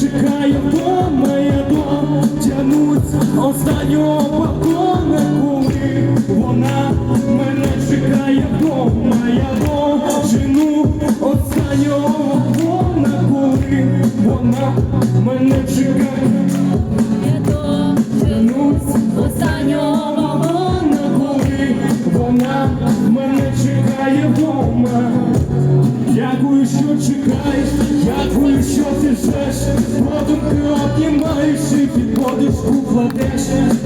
чекає вдома, я дотянусь останнього вагона, коли вона мене чекає вдома, я дожену останнього вагона, коли вона мене чекає. Ждеш, подумки обнімаєш і підходиш, укладеш.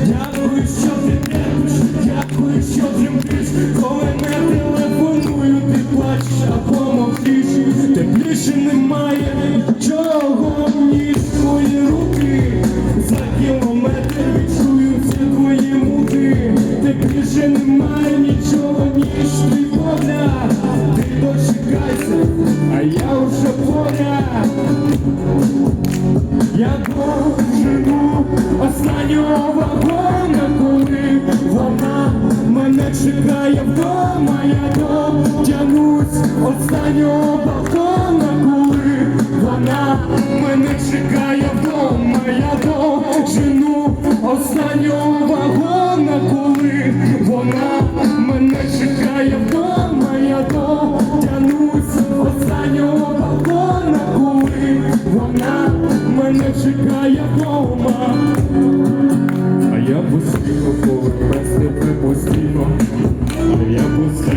Дякую, що ти терпиш, дякую, що тремтиш, коли не телефоную, ти плачеш або мовчиш. Тепліше немає нічого, ніж твої руки. За кілометр відчуються твої муки. Тепліше немає а я вже поряд. Я дожену останнього вагона, коли вона мене чекає вдома, я дотягнусь останнього вагона, коли вона мене чекає вдома, я дожену останнього. te cair.